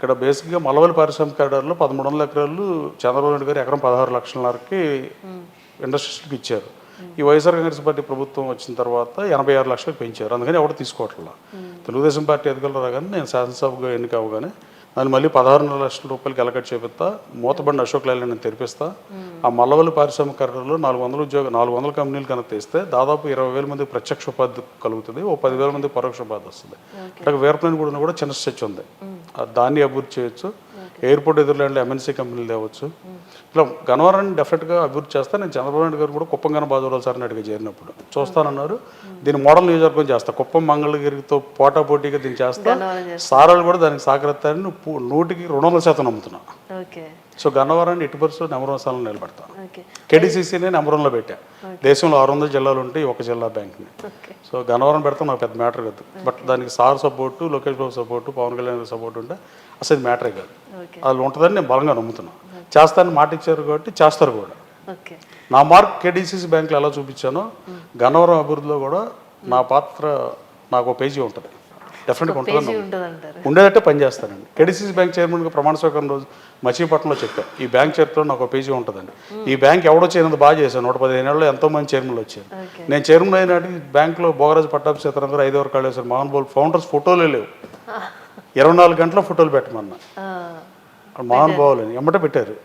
ఇక్కడ బేసిక్గా మలవలి పారిశ్రామిక కారిడార్లో పదమూడు వందల ఎకరాలు చంద్రబాబు నాయుడు గారు ఎకరం పదహారు లక్షలన్నరకి ఇండస్ట్రీస్కి ఇచ్చారు. ఈ వైఎస్ఆర్ కాంగ్రెస్ పార్టీ ప్రభుత్వం వచ్చిన తర్వాత ఎనభై ఆరు లక్షలకు పెంచారు. అందుకని ఎవరు తీసుకోవట్లా. తెలుగుదేశం పార్టీ ఎదుగులు రాగానే నేను శాసనసభగా ఎన్నిక అవగానే దాన్ని మళ్ళీ పదహారున్నర లక్షల రూపాయలకి ఎలకట్ చేపిస్తా మూతబండి అశోక్ లైలాండ్ నేను తెరిపిస్తా ఆ మల్లవల్లి పారిశ్రామిక కారిడార్లో నాలుగు వందల ఉద్యోగ నాలుగు వందల కంపెనీలు కనుక తెస్తే దాదాపు ఇరవై వేల మంది ప్రత్యక్ష ఉపాధి కలుగుతుంది ఓ పదివేల మంది పరోక్ష ఉపాధి వస్తుంది. అక్కడ వీరప్లేన్ కూడా చిన్న స్ట్రెచ్ ఉంది. దాన్ని అభివృద్ధి చేయొచ్చు. ఎయిర్పోర్ట్ ఎదురులాంటి ఎంఎన్సీ కంపెనీలు తేవచ్చు. ఇట్లా గన్నవరాన్ని డెఫినెట్గా అభివృద్ధి చేస్తా. నేను చంద్రబాబు నాయుడు గారు కూడా కుప్పం గన బాజురావు సార్ని అడిగి చేరినప్పుడు చూస్తానన్నారు. దీన్ని మోడల్ నియోజకవర్గం చేస్తా. కుప్పం మంగళగిరితో పోటా పోటీగా దీన్ని చేస్తా. సారాలు కూడా దానికి సహకరిస్తారని నూటికి రెండు వందల శాతం నమ్ముతున్నా. ఓకే. సో గన్నవరాన్ని ఎట్టి పరిస్థితుల్లో నెంబర్ వన్ స్థానంలో నిలబెడతాను కేడీసీసీని నెంబర్ వన్లో పెట్టా దేశంలో ఆరు వందల జిల్లాలు ఉంటే ఒక జిల్లా బ్యాంక్ని. సో గన్నవరం పెడతాం నాకు పెద్ద మ్యాటర్ కాదు. బట్ దానికి sir support Lokesh Babu support Pavan Kalyan support ఉంటే అసలు ఇది మ్యాటరే కాదు. వాళ్ళు ఉంటుందని నేను బలంగా నమ్ముతున్నాను చేస్తానని మాట ఇచ్చారు కాబట్టి చేస్తారు కూడా. నా మార్క్ కేడీసీసీ బ్యాంకులో ఎలా చూపించానో గన్నవరం అభివృద్ధిలో కూడా నా పాత్ర నాకు ఒక పేజీ ఉంటుంది. డెఫినెట్గా ఉంటుంది ఉండేటట్టే పని చేస్తానండి. కేడీసీసీ బ్యాంక్ చైర్మన్గా ప్రమాణ స్వీకారం రోజు మచిలీపట్నంలో చెప్పా. ఈ బ్యాంక్ చరిత్రలో నాకు ఒక పేజీ ఉంటుందండి. ఈ బ్యాంక్ ఎవడో చేయనంత బాగా చేశాను నూట పదిహేను ఏళ్ళలో ఎంతో మంది చైర్మన్లు వచ్చారు. నేను చైర్మన్ అయినాటి బ్యాంకులో భోగరాజు పట్టాభి సీతారాం ఐదు వరకు కాళేశ్వర మోహన్ బోల్ ఫౌండర్స్ ఫోటోలే లేవు. ఇరవై నాలుగు గంటల ఫోటోలు పెట్టమన్నా. మోహన్ బాబులు అని ఎమ్మట పెట్టారు.